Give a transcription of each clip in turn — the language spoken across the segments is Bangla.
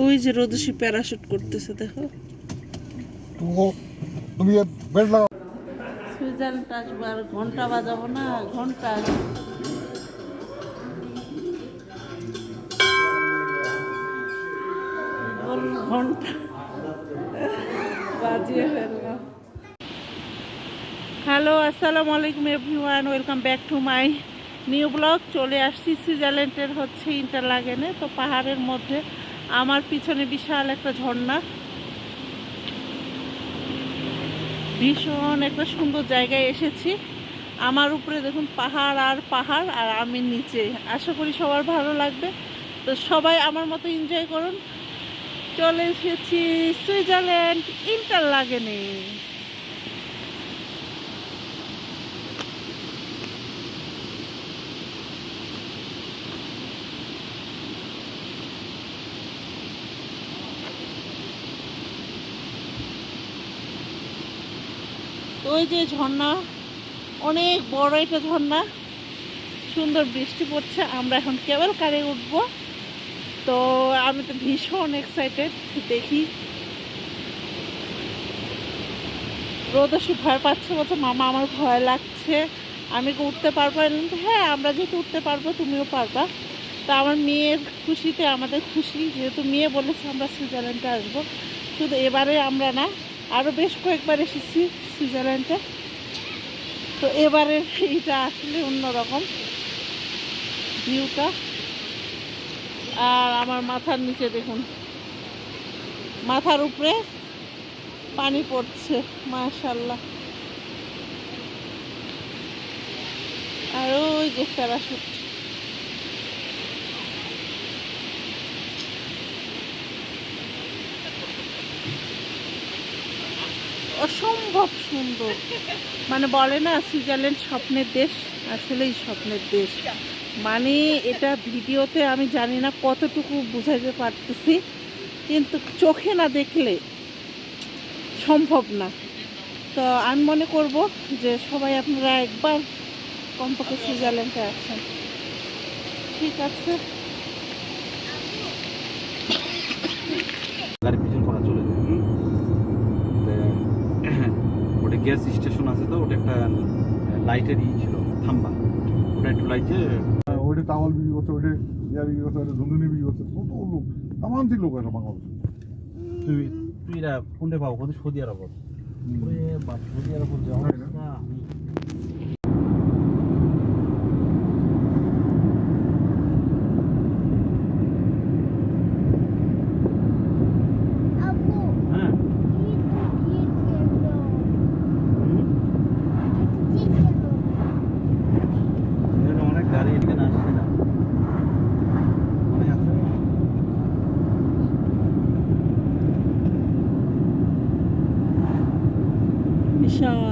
ওই যে রোদসি প্যারাশুট করতেছে দেখো। তুমি বেড লাগাও। ঘণ্টা বাজাবো না ঘণ্টা। ঘণ্টা। হ্যালো আসসালামু আলাইকুম everyone welcome back to my new blog চলে আসছি। সুইজারল্যান্ডের হচ্ছে ইন্টারলাগেনে। তো পাহাড়ের মধ্যে আমার পিছনে বিশাল একটা ঝর্ণা। ভীষণ একটা সুন্দর জায়গায় এসেছি। আমার উপরে দেখুন পাহাড় আর পাহাড়, আর আমি নিচে। আশা করি সবার ভালো লাগবে। তো সবাই আমার মতো এনজয় করুন। চলে এসেছি সুইজারল্যান্ড ইন্টারলাগেনে। তো ওই যে ঝর্ণা, অনেক বড় একটা ঝর্ণা। সুন্দর বৃষ্টি পড়ছে, আমরা এখন কেবল কারে উঠবো। তো আমি তো ভীষণ এক্সাইটেড দেখি। রোদসী ভয় পাচ্ছে বলছে, মামা, আমার ভয় লাগছে। আমি উঠতে পারব? হ্যাঁ আমরা যেহেতু উঠতে পারব, তুমিও পারবা। তো আমার মেয়ের খুশিতে, আমাদের খুশি, যেহেতু মেয়ে বলেছে, আমরা সুইজারল্যান্ডে আসব। শুধু এবারে আমরা না আরও বেশ কয়েকবার এসেছি সুইজারল্যান্ডে। তো এবারের এইটা আসলে অন্যরকম। ভিউটা। আর আমার মাথার নিচে দেখুন। মাথার উপরে পানি পড়ছে মাশাল্লাহ আর ওই যে প্যারাশুট। অসম্ভব সুন্দর। মানে বলে না, সুইজারল্যান্ড স্বপ্নের দেশ, আসলেই স্বপ্নের দেশ। মানে এটা ভিডিওতে আমি জানি না কতটুকু বুঝাইতে পারতেছি, কিন্তু চোখে না দেখলে সম্ভব না। তো আমি মনে করব যে সবাই আপনারা একবার কমপক্ষে সুইজারল্যান্ডে আসেন। ঠিক আছে। গ্যাস স্টেশন আছে তো ওটা একটা লাইটের ই ছিল থাম্বা। ওটা একটু লাইটে ওইটা টাওয়াল বিক্রি করছে ওইটা ইয়ার বিক্রি করছে ওইটা ধুন্দুনি বিক্রি করছে কত লোক তামান্তি লোক আছে বাংলাদেশে। তুই তুই এরা কোনটা পাবো কত সৌদি আরব? বাপ সৌদি আরব যাওয়া তাই না? না, আমি আব্বু হ্যাঁ ঈদ ঈদ কেন হুম, ঈদ কেন এখানে অনেক গাড়ি এখানে আসছে না অনেক আছে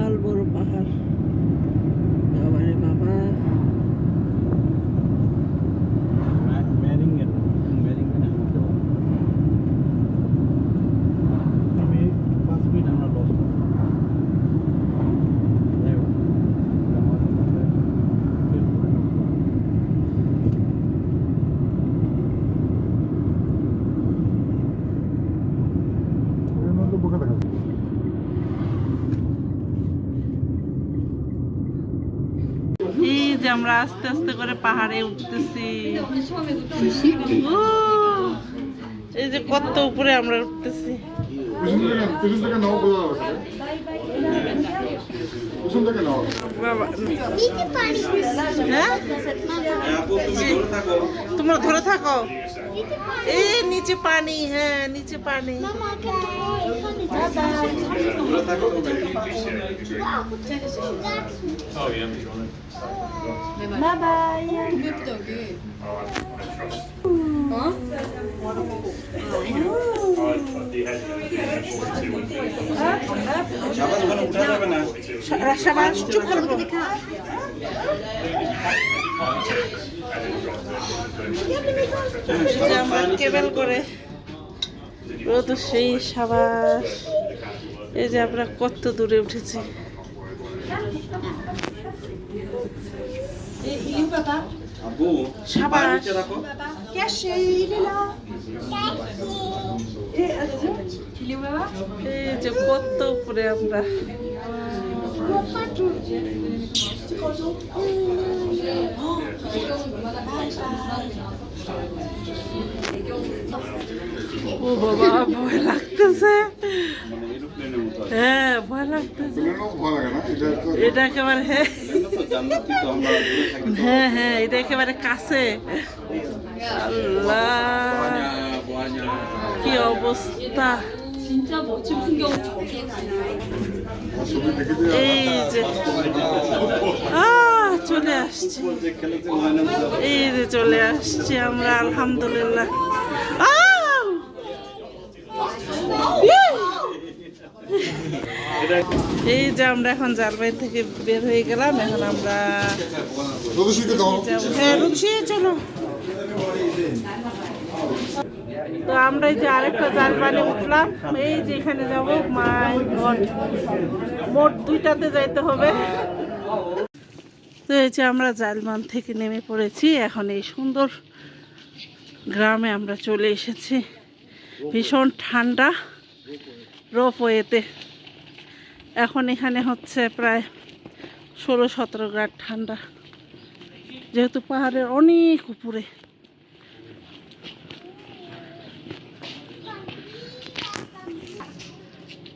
বিশাল বড় পাহাড় বাবারে বাবা ম্যারিং এর ম্যারিং এর আমি পাঁচ মিনিট আমরা লস যাই হোক এর মধ্যে বকে দেখা যায় এই যে আমরা আস্তে আস্তে করে পাহাড়ে উঠতেছি। এই যে কত উপরে আমরা উঠতেছি। পিছন থেকে। পিছন থেকে নাও বোঝা যাচ্ছে পিছন থেকে নাও বাবা দিতে পারি হ্যাঁ সাবাস চুপ করো তো সেই সাবাস এই যে আমরা কত দূরে উঠেছি। আব্বু সাবাস। où là এই যে কত উপরে আমরা ও বাবা, ভয় লাগতেছে। হ্যাঁ ভয় লাগতেছে। এটা একেবারে হ্যাঁ। হ্যাঁ হ্যাঁ এটা একেবারে কাছে। আল্লাহ, কি অবস্থা। এই যে চলে আসছি। এই যে চলে আসছি আমরা, আলহামদুলিল্লাহ। আ! এই যে আমরা এখন জালবাই থেকে বের হয়ে গেলাম এখন আমরা হ্যাঁ চলো। তো আমরা এই যে আরেকটা জালবানে উঠলাম এই যে এখানে যাব মাই গড মোট দুইটাতে যাইতে হবে। তো এই যে আমরা জালমান থেকে নেমে পড়েছি এখন এই সুন্দর গ্রামে আমরা চলে এসেছি। ভীষণ ঠান্ডা রোপওয়েতে। এখন এখানে হচ্ছে প্রায় ষোলো, সতেরো গ্রাড ঠান্ডা। যেহেতু পাহাড়ের অনেক উপরে।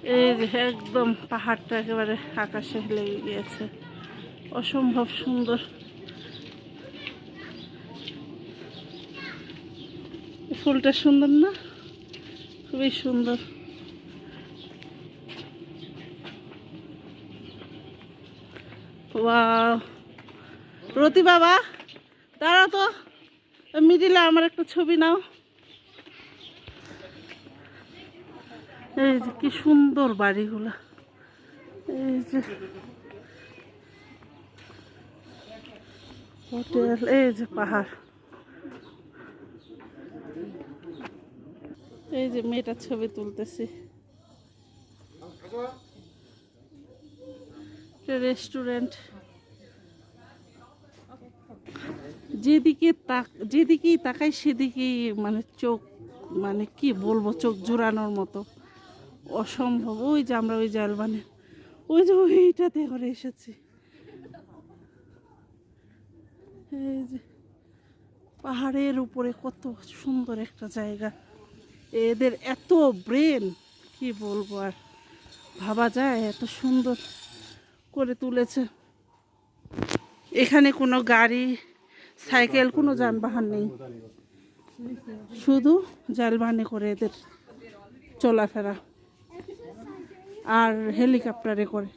এই যে একদম পাহাড়টা একেবারে আকাশে লেগে গিয়েছে। অসম্ভব সুন্দর। ফুলটা সুন্দর না? খুবই সুন্দর। রতি বাবা তারা তো। মিডিলে আমার একটা ছবি নাও। এই যে কি সুন্দর বাড়িগুলা। এই যে। হোটেল, এই যে পাহাড়। এই যে মেয়েটার ছবি তুলতেছি। রেস্টুরেন্ট। যেদিকে তাক, যেদিকেই তাকাই সেদিকেই মানে চোখ মানে কি বলব, চোখ জোড়ানোর মতো। অসম্ভব। ওই যে আমরা ওই জালবানে ওই যে ওইটাতে করে এসেছি। এই যে পাহাড়ের উপরে কত সুন্দর একটা জায়গা। এদের এত ব্রেন, কি বলব আর। ভাবা যায়, এত সুন্দর করে তুলেছে। এখানে কোনো গাড়ি সাইকেল, কোনো যানবাহন নেই। শুধু জালবানে করে এদের চলাফেরা আর হেলিকপ্টারে করে।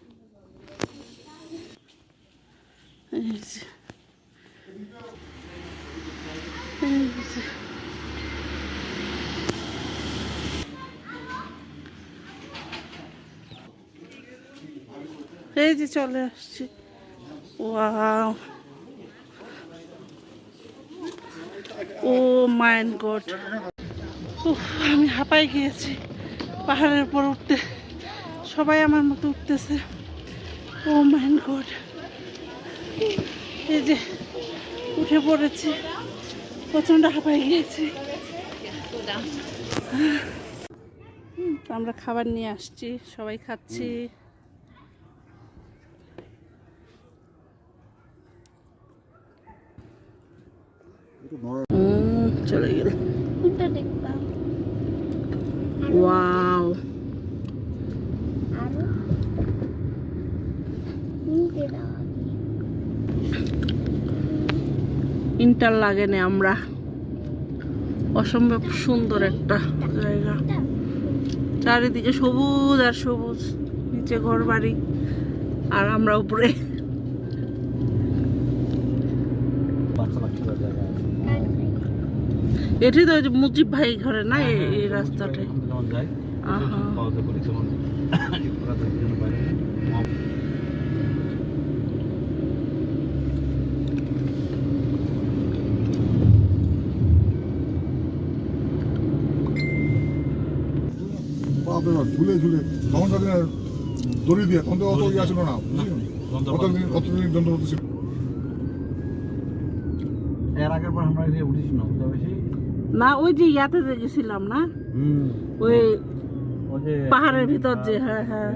এই যে। চলে আসছি। ওয়াও। Oh my god. আমি হাঁপাই গিয়েছি পাহাড়ের উপর উঠতে। সবাই আমার মতো উঠতেছে। Oh my god. এই যে উঠে পড়েছি। প্রচণ্ড হাঁপাই গিয়েছি। আমরা খাবার নিয়ে আসছি, সবাই খাচ্ছি। চলে গেল। ওয়াও। ইন্টার লাগেনে আমরা। অসম্ভব সুন্দর একটা জায়গা। চারিদিকে সবুজ আর সবুজ নিচে ঘর বাড়ি আর আমরা উপরে বাচ্চা বাচ্চারা জায়গা আছে এটি তো মুজিব ভাই ঘরে না এই- এই ঝুলে ঝুলে। তখন দড়ি দিয়ে তখন তো অত ইয়ে ছিল না কতদিন কতদিন যন্ত্রপাতি ছিল? এর আগের বার আমরা উঠেছি না বুঝতে পেরেছি না ওই যে ইয়াতে যে গেছিলাম না? ওই ওই পাহাড়ের ভিতর যে হ্যাঁ হ্যাঁ।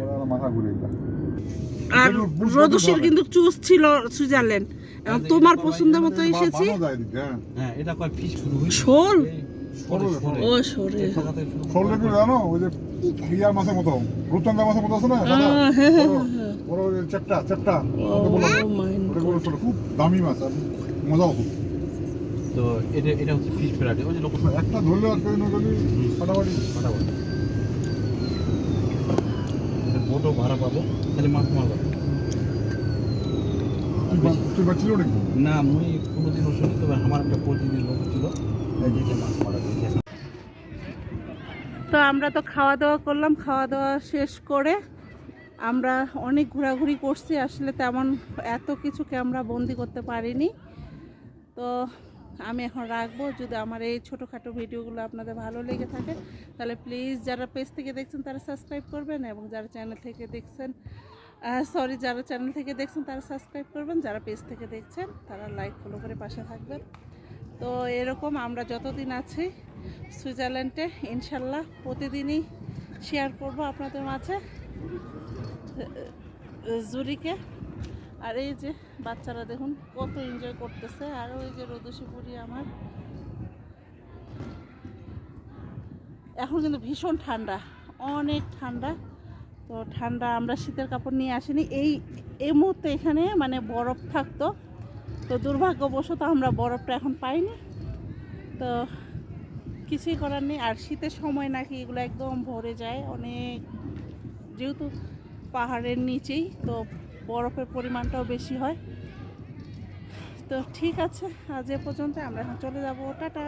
আর বুঝতে কিন্তু চুজ ছিল সুইজারল্যান্ড। আচ্ছা, তোমার পছন্দ মতো এসেছি। হ্যাঁ। হ্যাঁ শোল। ও কি জানো ওই যে মাছের মতো মাছের মতো আছে না হ্যাঁ, হ্যাঁ, হ্যাঁ। চ্যাপটা চ্যাপটা খুব দামি মাছ আর মজাও খুব। তো এটা এটা হচ্ছে ফিশ ভ্যারাইটি ওই যে লোক একটা ধরলে আর আজকে নগলি ফাটাফাটি। ফাটাফাটি। বোটও ভাড়া পাবো খালি মাছ মারবো তুই বা- তুই বাচ্ছিল নাকি না মুই কোনোদিন শুনি তবে আমার একটা প্রতিদিন লোক ছিল এই যে যে মাছ মারা তো আমরা তো খাওয়া দাওয়া করলাম খাওয়া দাওয়া শেষ করে আমরা অনেক ঘোরাঘুরি করছি আসলে তেমন এত কিছু ক্যামেরা বন্দি করতে পারিনি। তো আমি এখন রাখব। যদি আমার এই ছোটোখাটো ভিডিওগুলো আপনাদের ভালো লেগে থাকে, তাহলে প্লিজ যারা পেজ থেকে দেখছেন তারা সাবস্ক্রাইব করবেন এবং যারা চ্যানেল থেকে দেখছেন সরি যারা চ্যানেল থেকে দেখছেন তারা সাবস্ক্রাইব করবেন। যারা পেজ থেকে দেখছেন, তারা লাইক ফলো করে পাশে থাকবেন। তো এরকম আমরা যতদিন আছি সুইজারল্যান্ডে, ইনশাল্লাহ প্রতিদিনই শেয়ার করব আপনাদের মাঝে জুরিকে। আর এই যে বাচ্চারা দেখুন, কত এনজয় করতেছে। আর ওই যে রোদসিপুরি আমার। এখন কিন্তু ভীষণ ঠান্ডা, অনেক ঠান্ডা। তো ঠান্ডা আমরা শীতের কাপড় নিয়ে আসিনি। এই এই মুহূর্তে এখানে মানে বরফ থাকতো। তো দুর্ভাগ্যবশত আমরা বরফটা এখন পাইনি। তো কিছুই করার নেই। আর শীতের সময় নাকি এগুলো একদম ভরে যায় অনেক। যেহেতু পাহাড়ের নিচেই, তো বরফের পরিমাণটাও বেশি হয়। তো ঠিক আছে, আজ এ পর্যন্ত আমরা এখন চলে যাব। টাটা!